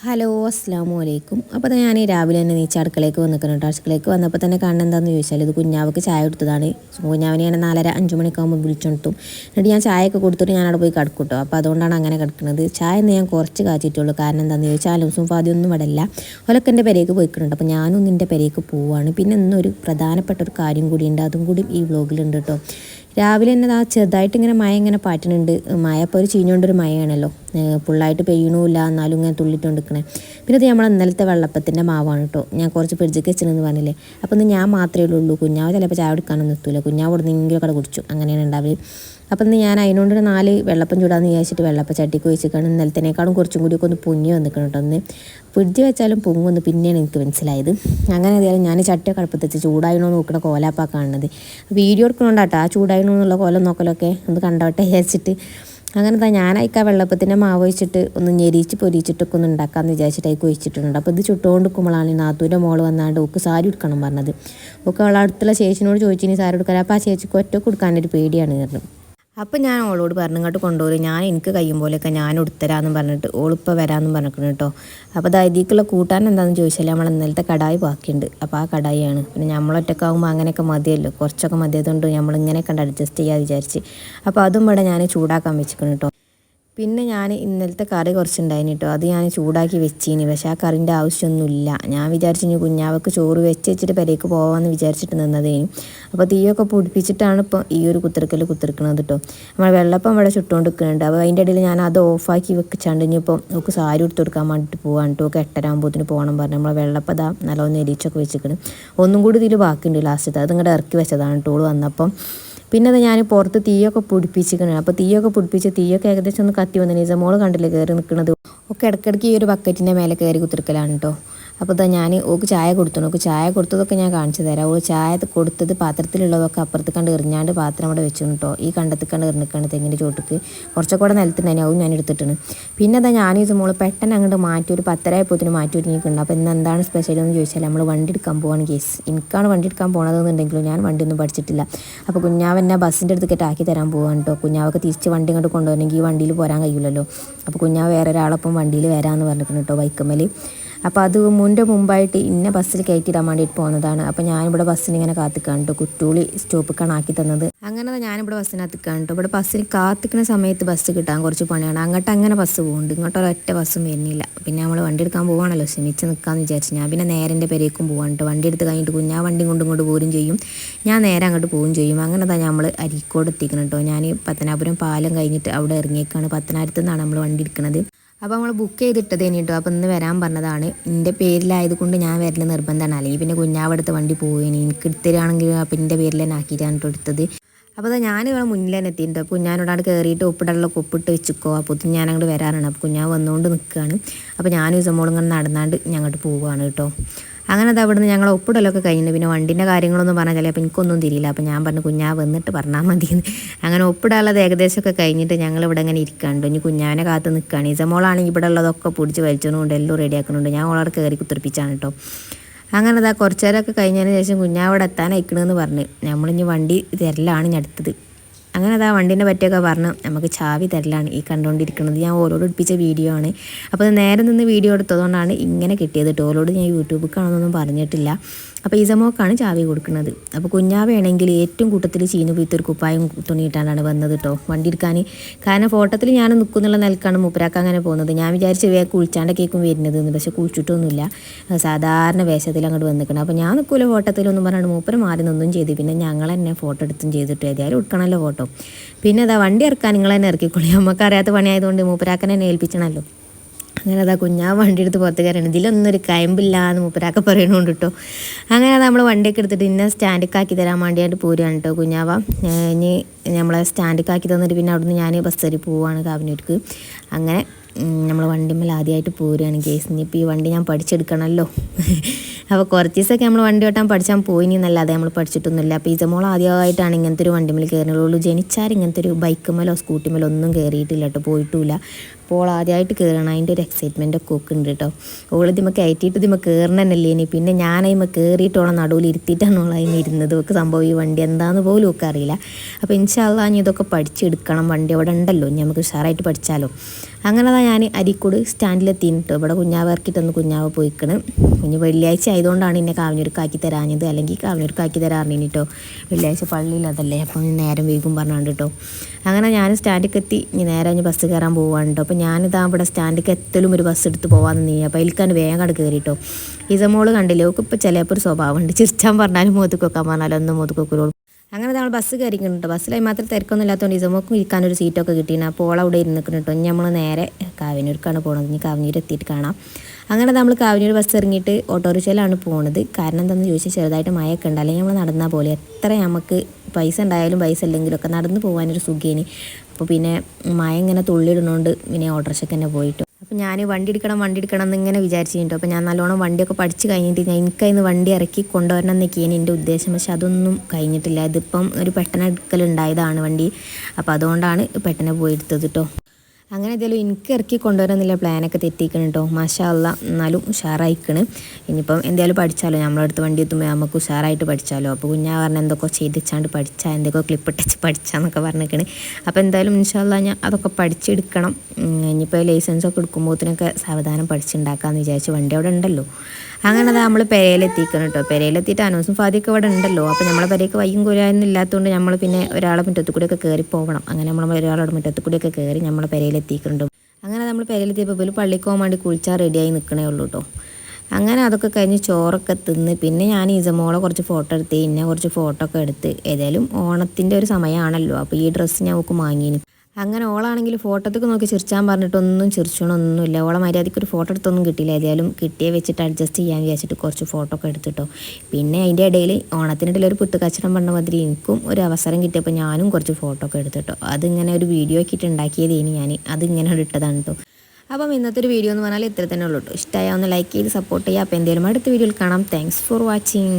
Hello അസ്സാം വലൈക്കും അപ്പോൾ ഞാൻ രാവിലെ തന്നെ നീച്ച അടുക്കളയ്ക്ക് വന്നിരിക്കുന്നു അടുക്കളയ്ക്ക് വന്നപ്പോൾ തന്നെ കാണുന്നത് ചോദിച്ചാൽ ഇത് കുഞ്ഞാവക്ക് ചായ കൊടുത്തതാണ്. കുഞ്ഞാവിനെ ഞാൻ നാലര അഞ്ച് മണിക്കാകുമ്പോൾ വിളിച്ചോണ്ടും എന്നിട്ട് ഞാൻ ചായയൊക്കെ കൊടുത്തിട്ട് ഞാൻ അവിടെ പോയി കിടക്കും അപ്പോൾ അതുകൊണ്ടാണ് അങ്ങനെ കിടക്കുന്നത് ചായ എന്ന് ഞാൻ കുറച്ച് കാച്ചിട്ടുള്ളൂ. കാരണം എന്താണെന്ന് ചോദിച്ചാൽ അലൂസും ഫാദിയൊന്നും ഇവിടെ ഇല്ല. ഓലൊക്കെ എന്റെ പെരേക്ക് പോയിക്കുന്നുണ്ട് അപ്പോൾ ഞാനും നിന്റെ പെരേക്ക് പോവുകയാണ് പിന്നെ ഇന്നൊരു പ്രധാനപ്പെട്ട ഒരു കാര്യം കൂടിയുണ്ട് അതും കൂടി ഈ വ്ളോഗിലുണ്ട് കേട്ടോ രാവിലെ തന്നെ ആ ചെറുതായിട്ട് ഇങ്ങനെ മഴ ഇങ്ങനെ പാറ്റുന്നുണ്ട് മഴ ഇപ്പോൾ ഒരു ചീഞ്ഞുകൊണ്ടൊരു മഴയാണല്ലോ. ഫുള്ളായിട്ട് പെയ്യണമില്ല. എന്നാലും ഇങ്ങനെ തുള്ളിട്ടുകൊണ്ടിരിക്കണേ പിന്നെ ഇത് നമ്മൾ ഇന്നലത്തെ വെള്ളപ്പത്തിന്റെ മാവാണ് കേട്ടോ ഞാൻ കുറച്ച് ഫ്രിഡ്ജിക്ക് വെച്ചിരുന്നു പറഞ്ഞില്ലേ? അപ്പോൾ ഇന്ന് ഞാൻ മാത്രമേ ഉള്ളൂ. കുഞ്ഞാവ് ചിലപ്പോൾ ചായ എടുക്കാനൊന്നും എത്തൂല. കുഞ്ഞാവ് ഇവിടെ നിന്നെങ്കിലും കട കുടിച്ചു. അങ്ങനെയാണ് ഉണ്ടാവൽ അപ്പം ഞാൻ അതിനോണ്ട് നാല് വെള്ളപ്പം ചൂടാന്ന് വിചാരിച്ചിട്ട് വെള്ളപ്പം ചട്ടിക്ക് വെച്ചിട്ടാണ് ഇന്നലത്തേനേക്കാളും കുറച്ചും കൂടി ഒക്കെ ഒന്ന് പൊങ്ങി വന്നിക്കണം കേട്ടോ ഒന്ന് ഫ്രിഡ്ജ് വെച്ചാലും പൊങ്ങുമെന്ന് പിന്നെയാണ് എനിക്ക് മനസ്സിലായത്. അങ്ങനെ ഏതായാലും ഞാൻ ചട്ടിയെ കടുപ്പത്തിച്ച് ചൂടായണോ നോക്കണ കോലാപ്പാ കാണുന്നത് വീഡിയോ എടുക്കണോണ്ടാട്ടോ ആ ചൂടായണോ എന്നുള്ള കോലം നോക്കലൊക്കെ ഒന്ന് കണ്ടോട്ടെ വിചാരിച്ചിട്ട്. അങ്ങനെ തന്നെ ഞാൻ അയക്കാ വെള്ളപ്പത്തിന്റെ മാവ് ഒഴിച്ചിട്ട് ഒന്ന് ഞെരിച്ച് പൊരിച്ചിട്ടൊക്കെ ഒന്ന് ഉണ്ടാക്കാമെന്ന് വിചാരിച്ചിട്ട് അതിൽ ഒഴിച്ചിട്ടുണ്ട് അപ്പോൾ ഇത് ചുട്ടുകൊണ്ട് നിൽക്കുമ്പോഴാണ് നാത്തൂന്റെ മോൾ വന്നാണ്ട് ഓക്ക് സാരി എടുക്കണം പറഞ്ഞത്. ഒക്കെ അവളടുത്തുള്ള അടുത്തുള്ള ചേച്ചിനോട് ചോദിച്ചിനി സാരി എടുക്കാൻ അപ്പോൾ ആ ചേച്ചിക്ക് ഒറ്റ കൊടുക്കാനൊരു പേടിയാണ് പറഞ്ഞു അപ്പം ഞാൻ ഓളോട് പറഞ്ഞു ഇങ്ങോട്ട് കൊണ്ടുപോലും ഞാൻ എനിക്ക് കഴിയും പോലെയൊക്കെ ഞാൻ ഉടുത്തരാന്ന് പറഞ്ഞിട്ട് ഓളിപ്പോൾ വരാമെന്നും പറഞ്ഞിരിക്കണം കേട്ടോ അപ്പോൾ ദൈതിക്കുള്ള കൂട്ടാൻ എന്താണെന്ന് ചോദിച്ചാൽ നമ്മൾ ഇന്നലത്തെ കടായി ബാക്കിയുണ്ട്. അപ്പോൾ ആ കടായിയാണ്. പിന്നെ നമ്മളൊറ്റക്കാവുമ്പോൾ അങ്ങനെയൊക്കെ മതിയല്ലോ. കുറച്ചൊക്കെ മതിയതുകൊണ്ട് കണ്ട് അഡ്ജസ്റ്റ് ചെയ്യാൻ വിചാരിച്ച്. അപ്പോൾ അതും ഇവിടെ ഞാൻ ചൂടാക്കാൻ വെച്ചിരിക്കണം കേട്ടോ പിന്നെ ഞാൻ ഇന്നലത്തെ കറി കുറച്ചുണ്ടായിന് കേട്ടോ അത് ഞാൻ ചൂടാക്കി വെച്ചീനി. പക്ഷേ ആ കറിന്റെ ആവശ്യമൊന്നുമില്ല. ഞാൻ വിചാരിച്ചു ഇനി കുഞ്ഞാവക്ക് ചോറ് വെച്ച് വെച്ചിട്ട് പെരേക്ക് പോകാമെന്ന് വിചാരിച്ചിട്ട് നിന്നതേനു. അപ്പോൾ തീയൊക്കെ പൊടിപ്പിച്ചിട്ടാണ് ഇപ്പോൾ ഈ ഒരു കുത്തിറക്കൽ കുത്തിരിക്കണത് കേട്ടോ നമ്മൾ വെള്ളപ്പം ഇവിടെ ചുട്ടുകൊണ്ട് നിൽക്കുന്നുണ്ട് അപ്പോൾ അതിന്റെ ഇടയിൽ ഞാൻ അത് ഓഫാക്കി വെച്ചാണ്ട് ഇനിയിപ്പോൾ നമുക്ക് സാരി എടുത്ത് കൊടുക്കാൻ വേണ്ടിയിട്ട് പോകാൻ കേട്ടോ ഒക്കെ എട്ടരാകുമ്പോഴത്തിന് പോകണം പറഞ്ഞു നമ്മളെ വെള്ളപ്പം ഇതാ നല്ലോണം എരിച്ചൊക്കെ വെച്ചിരിക്കണം. ഒന്നും കൂടി ഇതിൽ ബാക്കിയുണ്ട് ലാസ്റ്റത്തെ. അത് ഇങ്ങോട്ട് ഇറക്കി വെച്ചതാണ് ടോൾ വന്നപ്പം പിന്നെ അത് ഞാൻ പുറത്ത് തീയൊക്കെ പിടിപ്പിച്ചിരിക്കണേ അപ്പോൾ തീയൊക്കെ പിടിപ്പിച്ച് തീയൊക്കെ ഏകദേശം ഒന്ന് കത്തി വന്നു നിസമോൾ കണ്ടില്ലേ കയറി നിൽക്കുന്നത് ഒക്കെ ഇടയ്ക്കിടയ്ക്ക് ഈ ഒരു ബക്കറ്റിന്റെ മേലെ കയറി കുത്തിരിക്കലാണ് കേട്ടോ അപ്പോൾ ഇതാ ഞാൻ ഓക്ക് ചായ കൊടുത്തു. ഓക്ക് ചായ കൊടുത്തതൊക്കെ ഞാൻ കാണിച്ചു തരാം. ഓ ചായ കൊടുത്തത് പാത്രത്തിലുള്ളതൊക്കെ അപ്പുറത്ത് കണ്ട് എറിഞ്ഞാണ്ട് പാത്രം അവിടെ വെച്ചു കേട്ടോ ഈ കണ്ടത്തിൽ കണ്ട് എറിഞ്ഞിക്കാണ് തെങ്ങിന്റെ ചോട്ടിക്ക്. കുറച്ചൊക്കെ കൂടെ നിലത്തുണ്ടായി അതും ഞാൻ എടുത്തിട്ടുണ്ട് പിന്നെ അതാ ഞാൻ ഇത് മോൾ പെട്ടെന്ന് അങ്ങോട്ട് മാറ്റി ഒരു പത്തരായപ്പോത്തിന് മാറ്റി ഒരുങ്ങിയിട്ടുണ്ട്. അപ്പോൾ ഇന്ന് എന്താണ് സ്പെഷ്യൽ എന്ന് ചോദിച്ചാൽ നമ്മൾ വണ്ടി എടുക്കാൻ പോവാണ് കേസ് എനിക്കാണ് വണ്ടി എടുക്കാൻ പോകണതെന്നുണ്ടെങ്കിലും ഞാൻ വണ്ടി ഒന്നും പഠിച്ചിട്ടില്ല. അപ്പോൾ കുഞ്ഞാവെന്നെ ബസ്സിന്റെ അടുത്തേക്ക് ആക്കി തരാൻ പോവാണ് കേട്ടോ കുഞ്ഞാവൊക്കെ തിരിച്ച് വണ്ടി ഇങ്ങോട്ട് കൊണ്ടുപോകണമെങ്കിൽ ഈ വണ്ടിയിൽ പോരാൻ കഴിയില്ലല്ലോ അപ്പോൾ കുഞ്ഞാവ് വേറെ ഒരാളൊപ്പം വണ്ടിയിൽ വരാമെന്ന് പറഞ്ഞിട്ടുണ്ട് കേട്ടോ ബൈക്കുമ്മൽ അപ്പോൾ അത് മുന്റെ മുമ്പായിട്ട് ഇന്ന ബസ്സിൽ കയറ്റിയിടാൻ വേണ്ടിയിട്ട് പോകുന്നതാണ് അപ്പോൾ ഞാനിവിടെ ബസ്സിന് ഇങ്ങനെ കാത്തിക്കാണ് കേട്ടോ കുറ്റൂളി സ്റ്റോപ്പിക്കാണ് ആക്കി തന്നത്. അങ്ങനെ ഞാനിവിടെ ബസ്സിനകത്ത് കേട്ടോ ഇവിടെ ബസ്സിന് കാത്തിക്കുന്ന സമയത്ത് ബസ് കിട്ടാൻ കുറച്ച് പണിയാണ്. അങ്ങോട്ട് അങ്ങനെ ബസ് പോകുന്നുണ്ട് ഇങ്ങോട്ട് ഒരൊറ്റ ബസ്സും വരുന്നില്ല. പിന്നെ നമ്മൾ വണ്ടി എടുക്കാൻ പോവാണല്ലോ. ക്ഷമിച്ച് നിൽക്കാമെന്ന് വിചാരിച്ചു ഞാൻ പിന്നെ നേരെ എന്റെ പെരേക്കും പോകാൻ കേട്ടോ വണ്ടി എടുത്ത് കഴിഞ്ഞിട്ട് കുഞ്ഞാ വണ്ടി കൊണ്ട് ഇങ്ങോട്ട് പോരും ചെയ്യും. ഞാൻ നേരെ അങ്ങോട്ട് പോവുകയും ചെയ്യും. അങ്ങനെ തന്നെ നമ്മൾ അരീക്കോട് എത്തിക്കണം കേട്ടോ ഞാൻ പത്തനാപുരം പാലം കഴിഞ്ഞിട്ട് അവിടെ ഇറങ്ങിയേക്കാണ്. പത്തനാപുരത്ത് നിന്നാണ് നമ്മൾ വണ്ടി എടുക്കുന്നത് അപ്പോൾ നമ്മൾ ബുക്ക് ചെയ്തിട്ടതേനി കേട്ടോ അപ്പോൾ ഇന്ന് വരാൻ പറഞ്ഞതാണ്. എന്റെ പേരിലായതുകൊണ്ട് ഞാൻ വരൽ നിർബന്ധമാണ്. അല്ലെങ്കിൽ പിന്നെ കുഞ്ഞാവടുത്ത് വണ്ടി പോവുകയാണ് എനിക്ക് എടുത്തരാണെങ്കിൽ അപ്പം എന്റെ പേരിൽ തന്നെ ആക്കിയിട്ടാണ് എടുത്തത്. അപ്പോൾ അതാ ഞാൻ ഇവിടെ മുന്നിൽ തന്നെ എത്തിയിട്ടുണ്ട് അപ്പോൾ കുഞ്ഞാനോടാണ് കയറിയിട്ട് ഒപ്പിടാനുള്ള ഒപ്പിട്ട് വെച്ചിക്കോ. അപ്പോൾ ഞാൻ അങ്ങോട്ട് വരാറാണ്. അപ്പോൾ കുഞ്ഞാൻ വന്നുകൊണ്ട് നിൽക്കുകയാണ് അപ്പോൾ ഞാനും ഇസമോളും ഇങ്ങനെ നടന്നാണ്ട് ഞങ്ങോട്ട് പോവുകയാണ് കേട്ടോ അങ്ങനെ അത് അവിടുന്ന് ഞങ്ങൾ ഒപ്പിടലൊക്കെ കഴിഞ്ഞു. പിന്നെ വണ്ടിന്റെ കാര്യങ്ങളൊന്നും പറഞ്ഞാൽ ചിലപ്പോൾ എനിക്കൊന്നും തിരിയില്ല. അപ്പോൾ ഞാൻ പറഞ്ഞു കുഞ്ഞാ വന്നിട്ട് പറഞ്ഞാൽ മതി അങ്ങനെ ഒപ്പിടാനുള്ളത് ഏകദേശമൊക്കെ കഴിഞ്ഞിട്ട് ഞങ്ങൾ ഇവിടെ ഇങ്ങനെ ഇരിക്കാണ്ട്. ഇനി കുഞ്ഞാവിനെ കാത്ത് നിൽക്കുകയാണ് ഇസമോളാണെങ്കിൽ ഇവിടെ ഉള്ളതൊക്കെ പിടിച്ച് വലിച്ചതുകൊണ്ട് എല്ലാം റെഡിയാക്കുന്നുണ്ട് ഞാൻ ഓളോട് കയറി കുത്തിരിപ്പിച്ചാണ് കേട്ടോ. അങ്ങനെ അതാ കുറച്ചേരമൊക്കെ കഴിഞ്ഞതിന് ശേഷം കുഞ്ഞാവിടെ എത്താൻ അയക്കണമെന്ന് പറഞ്ഞ്. നമ്മളിനി വണ്ടി തരലാണ് അടുത്തത്. അങ്ങനെ അതാ വണ്ടീനെ പറ്റിയൊക്കെ പറഞ്ഞു നമുക്ക് ചാവി തരലാണ് ഈ കണ്ടുകൊണ്ടിരിക്കുന്നത്. ഞാൻ ഓരോട് എടുപ്പിച്ച വീഡിയോ ആണ്. അപ്പോൾ നേരെ നിന്ന് വീഡിയോ എടുത്തതുകൊണ്ടാണ് ഇങ്ങനെ കിട്ടിയത് ടോലോട് ഞാൻ യൂട്യൂബിൽ കാണുന്നൊന്നും പറഞ്ഞിട്ടില്ല. അപ്പോൾ ഇസമോക്കാണ് ചാവി കൊടുക്കുന്നത്. അപ്പോൾ കുഞ്ഞാവയാണെങ്കിൽ ഏറ്റവും കൂട്ടത്തിൽ ചീഞ്ഞു പോയിത്തൊരു കുപ്പായം തുണിയിട്ടാണ് വന്നത് കേട്ടോ വണ്ടി എടുക്കാൻ കാരണം ഫോട്ടോത്തിൽ ഞാൻ നിൽക്കുന്നുള്ള നിലക്കാണ് മൂപ്പരാക്ക അങ്ങനെ പോകുന്നത്. ഞാൻ വിചാരിച്ച് വേ കുളിച്ചാണ്ടൊക്കേക്കും വരുന്നത് പക്ഷേ കുളിച്ചിട്ടൊന്നുമില്ല. സാധാരണ വേഷത്തിൽ അങ്ങോട്ട് വന്നിരിക്കണം അപ്പോൾ ഞാൻ നിൽക്കൂല ഫോട്ടോത്തിലൊന്നും പറഞ്ഞാണ്ട് മൂപ്പര് മാറി നിന്നും ചെയ്തു. പിന്നെ ഞങ്ങൾ തന്നെ ഫോട്ടോ എടുത്തും ചെയ്തിട്ട് ഏതായാലും എടുക്കണമല്ലോ ഫോട്ടോ. പിന്നെ അതാ വണ്ടി ഇറക്കാൻ നിങ്ങൾ തന്നെ ഇറക്കിക്കൊള്ളി നമുക്ക് അറിയാത്ത പണിയായതുകൊണ്ട് മൂപ്പരാക്കനെ തന്നെ ഏൽപ്പിച്ചണല്ലോ. അങ്ങനെ അതാ കുഞ്ഞാ വണ്ടി എടുത്ത് പുറത്ത് കയറണം ഇതിലൊന്നും ഒരു കയമ്പില്ല എന്ന് മൂപ്പരാക്ക പറയണുണ്ട് കേട്ടോ അങ്ങനെ നമ്മൾ വണ്ടിയൊക്കെ എടുത്തിട്ട് ഇന്ന സ്റ്റാൻഡിക്കാക്കി തരാൻ വേണ്ടിയായിട്ട് പോരുകയാണ് കേട്ടോ കുഞ്ഞാവ. ഇനി നമ്മളെ സ്റ്റാൻഡിക്കാക്കി തന്നിട്ട് പിന്നെ അവിടുന്ന് ഞാൻ ബസ് കയറി പോവുകയാണ് കാവിനൂർക്ക് അങ്ങനെ നമ്മൾ വണ്ടിമ്മൽ ആദ്യമായിട്ട് പോരുകയാണ് കേസ് ഇനിയിപ്പോൾ ഈ വണ്ടി ഞാൻ പഠിച്ചെടുക്കണമല്ലോ അപ്പോൾ കുറച്ച് ദിവസമൊക്കെ നമ്മൾ വണ്ടി ഓട്ടാൻ പഠിച്ചാൽ പോയിനി എന്നല്ലാതെ നമ്മൾ പഠിച്ചിട്ടൊന്നുമില്ല. അപ്പോൾ ഇസമോൾ ആദ്യമായിട്ടാണ് ഇങ്ങനത്തെ ഒരു വണ്ടി വണ്ടിമേൽ കയറുന്നുള്ളൂ ജനിച്ചാൽ ഇങ്ങനത്തെ ഒരു ബൈക്കുമേലോ സ്കൂട്ടിമേലോ ഒന്നും കയറിയിട്ടില്ല കേട്ടോ പോയിട്ടുമില്ല അപ്പോൾ ആദ്യമായിട്ട് കയറണം. അതിന്റെ ഒരു എക്സൈറ്റ്മെന്റ് ഒക്കെ ഒക്കെ ഉണ്ട് കേട്ടോ. ഓൾ ഇതിമ്മ കയറ്റിയിട്ട് ഇതിമ്മ കയറണമെന്നല്ലേ ഇനി. പിന്നെ ഞാൻ കയറിയിട്ടോളം നടുവിൽ ഇരുത്തിയിട്ടാണ് ഓൾ അതിന് ഇരുന്നത്. ഒക്കെ സംഭവം ഈ വണ്ടി എന്താണെന്ന് പോലും ഒക്കെ അറിയില്ല. അപ്പോൾ ഇൻഷാല്ല ഇനി ഇതൊക്കെ പഠിച്ചെടുക്കണം. വണ്ടി അവിടെ ഉണ്ടല്ലോ. ഇനി നമുക്ക് ഉഷാറായിട്ട് പഠിച്ചാലോ. അങ്ങനെ ഞാൻ അരിക്കോട് സ്റ്റാൻഡിലെത്തിയിട്ട് ഇവിടെ കുഞ്ഞാവ് ഇറക്കിയിട്ടൊന്ന് കുഞ്ഞാവ് പോയിക്കണ്. ഇനി വെള്ളിയാഴ്ച ആയതുകൊണ്ടാണ് എന്നെ കാവിഞ്ഞുരുക്കാക്കി തരാഞ്ഞത്. അല്ലെങ്കിൽ കാവിഞ്ഞുരുക്കാക്കി തരാറിനി കേട്ടോ വെള്ളിയാഴ്ച പള്ളിയിൽ അതല്ലേ. അപ്പം നേരം വൈകും പറഞ്ഞാണ്ട് കേട്ടോ അങ്ങനെ ഞാൻ സ്റ്റാൻഡിലേക്ക് എത്തി ഇനി നേരെ ഇനി ബസ് കയറാൻ പോവാണ് കേട്ടോ അപ്പോൾ ഞാനിതാ ഇവിടെ സ്റ്റാൻഡിലേക്ക് എത്തലും ഒരു ബസ് എടുത്ത് പോകാമെന്ന് നീ. അപ്പോൾ അതിൽക്കാണ് വേഗം കണ്ട് കയറിട്ടോ ഇസമോൾ കണ്ടില്ലേ? ഒക്കെ ഇപ്പോൾ ചിലപ്പോൾ ഒരു സ്വഭാവമുണ്ട്. ചിരിച്ചാൻ പറഞ്ഞാലും മുഖത്ത് കൊക്കാൻ പറഞ്ഞാലും ഒന്നും മുഖത്ത് കൊക്കുള്ളൂ അങ്ങനെ നമ്മൾ ബസ് കയറിക്കുന്നുണ്ട് ബസ്സിലായി മാത്രം തിരക്കൊന്നും ഇല്ലാത്തതുകൊണ്ട് ഇസമോക്കും ഇരിക്കാനൊരു സീറ്റൊക്കെ കിട്ടിയിരുന്നു അപ്പോൾ അവിടെ അവിടെ ഇരുന്നിക്കുന്നുണ്ട് ഇനി നമ്മൾ നേരെ കാവിനൂർക്കാണ് പോകണത് ഇനി കാവിനൂർ എത്തിയിട്ട് കാണാം. അങ്ങനെ നമ്മൾ കാവിനൂർ ബസ് ഇറങ്ങിയിട്ട് ഓട്ടോറിക്ഷയിലാണ് പോകുന്നത് കാരണം എന്താണെന്ന് ചോദിച്ചാൽ ചെറുതായിട്ട് മഴയൊക്കെ ഉണ്ട്. അല്ലെങ്കിൽ നമ്മൾ നടന്നാൽ പോലെ. എത്ര നമുക്ക് പൈസ ഉണ്ടായാലും പൈസ ഇല്ലെങ്കിലൊക്കെ നടന്നു പോകാനൊരു സുഖേന്. അപ്പോൾ പിന്നെ മഴ ഇങ്ങനെ തുള്ളിയിടുന്നതുകൊണ്ട് പിന്നെ ഓട്ടോറിക്ഷയ്ക്ക് തന്നെ പോയിട്ട്. അപ്പോൾ ഞാൻ വണ്ടി എടുക്കണം വണ്ടി എടുക്കണം എന്ന് ഇങ്ങനെ വിചാരിച്ചിട്ടുണ്ട്. അപ്പോൾ ഞാൻ നല്ലോണം വണ്ടിയൊക്കെ പഠിച്ച് കഴിഞ്ഞിട്ട് ഞാൻ എനിക്കതിന് വണ്ടി ഇറക്കി കൊണ്ടുവരണം എന്നൊക്കെയാണ് എന്റെ ഉദ്ദേശം. പക്ഷെ അതൊന്നും കഴിഞ്ഞിട്ടില്ല. ഇതിപ്പം ഒരു പെട്ടെന്ന് എടുക്കലുണ്ടായതാണ് വണ്ടി. അപ്പോൾ അതുകൊണ്ടാണ് പെട്ടെന്ന് പോയി എടുത്തത് കേട്ടോ അങ്ങനെ ഏതായാലും എനിക്ക് ഇറക്കി കൊണ്ടുവരാന്നില്ല പ്ലാനൊക്കെ തെറ്റിക്കണം കേട്ടോ മാഷാ അല്ല എന്നാലും ഉഷാറായിക്കണ്. ഇനിയിപ്പം എന്തായാലും പഠിച്ചാലോ? നമ്മളടുത്ത് വണ്ടി എത്തുമ്പോൾ നമുക്ക് ഉഷാറായിട്ട് പഠിച്ചാലോ? അപ്പോൾ കുഞ്ഞാ പറഞ്ഞ എന്തൊക്കെ ചെയ്തിച്ചാണ്ട് പഠിച്ചാൽ എന്തൊക്കെ ക്ലിപ്പ് ഇട്ടിച്ച് പഠിച്ചാന്നൊക്കെ പറഞ്ഞിരിക്കണ് അപ്പോൾ എന്തായാലും ഇൻഷാല്ല ഞാൻ അതൊക്കെ പഠിച്ചെടുക്കണം. ഇനിയിപ്പോൾ ലൈസൻസൊക്കെ എടുക്കുമ്പോഴത്തേനൊക്കെ സാവധാനം പഠിച്ചുണ്ടാക്കാമെന്ന് വിചാരിച്ച് വണ്ടി അവിടെ ഉണ്ടല്ലോ. അങ്ങനെ അത് നമ്മൾ പെരയിലെത്തിക്കണം കേട്ടോ പെരയിലെത്തിയിട്ട് അനൂസും ഫാദിയൊക്കെ ഇവിടെ ഉണ്ടല്ലോ. അപ്പോൾ നമ്മളെ പെരയ്ക്ക് വയ്യും കുരായൊന്നും ഇല്ലാത്തതുകൊണ്ട് നമ്മൾ പിന്നെ ഒരാളെ മുറ്റത്തു കൂടിയൊക്കെ കയറി പോകണം. അങ്ങനെ നമ്മൾ ഒരാളുടെ മുറ്റത്തു കൂടിയൊക്കെ കയറി നമ്മളെ പെരയിലെത്തിക്കുന്നുണ്ട് അങ്ങനെ നമ്മൾ പെരയിലെത്തിയപ്പോൾ ഇവർ പള്ളിക്ക് പോകാൻ വേണ്ടി കുളിച്ചാൽ റെഡിയായി നിൽക്കണേ ഉള്ളൂ കേട്ടോ അങ്ങനെ അതൊക്കെ കഴിഞ്ഞ് ചോറൊക്കെ തിന്ന് പിന്നെ ഞാൻ ഇസമോളെ കുറച്ച് ഫോട്ടോ എടുത്ത് ഇന്നെ കുറച്ച് ഫോട്ടോ ഒക്കെ എടുത്ത് ഏതായാലും ഓണത്തിന്റെ ഒരു സമയമാണല്ലോ അപ്പോൾ ഈ ഡ്രസ്സ് ഞാൻ ഒക്കെ വാങ്ങിന് അങ്ങനെ ഓളാണെങ്കിൽ ഫോട്ടോത്തേക്ക് നോക്കി ചിരിച്ചാൻ പറഞ്ഞിട്ടൊന്നും ചിരിച്ചണമൊന്നുമില്ല ഓളെ മര്യാദയ്ക്ക് ഒരു ഫോട്ടോ എടുത്തൊന്നും കിട്ടിയില്ല. ഏതായാലും കിട്ടിയേ വെച്ചിട്ട് അഡ്ജസ്റ്റ് ചെയ്യാൻ വിചാരിച്ചിട്ട് കുറച്ച് ഫോട്ടോ ഒക്കെ എടുത്തിട്ടോ. പിന്നെ അതിന്റെ ഇടയിൽ ഓണത്തിനിടയിൽ ഒരു പുട്ട് കച്ചടം പറഞ്ഞ മാതിരി എനിക്കും ഒരു അവസരം കിട്ടിയപ്പോൾ ഞാനും കുറച്ച് ഫോട്ടോ ഒക്കെ എടുത്തിട്ടോ. അതിങ്ങനെ ഒരു വീഡിയോ ആക്കിയിട്ട് ഉണ്ടാക്കിയതേനി ഞാൻ അതിങ്ങനെ ഇട്ടതാണ് കേട്ടോ അപ്പം ഇന്നത്തെ ഒരു വീഡിയോ എന്ന് പറഞ്ഞാൽ ഇത്ര തന്നെ ഉള്ളൂ കേട്ടോ ഇഷ്ടമായ ഒന്ന് ലൈക്ക് ചെയ്ത് സപ്പോർട്ട് ചെയ്യുക അപ്പോൾ എന്തെങ്കിലും അടുത്ത വീഡിയോയിൽ കാണാം. Thanks for watching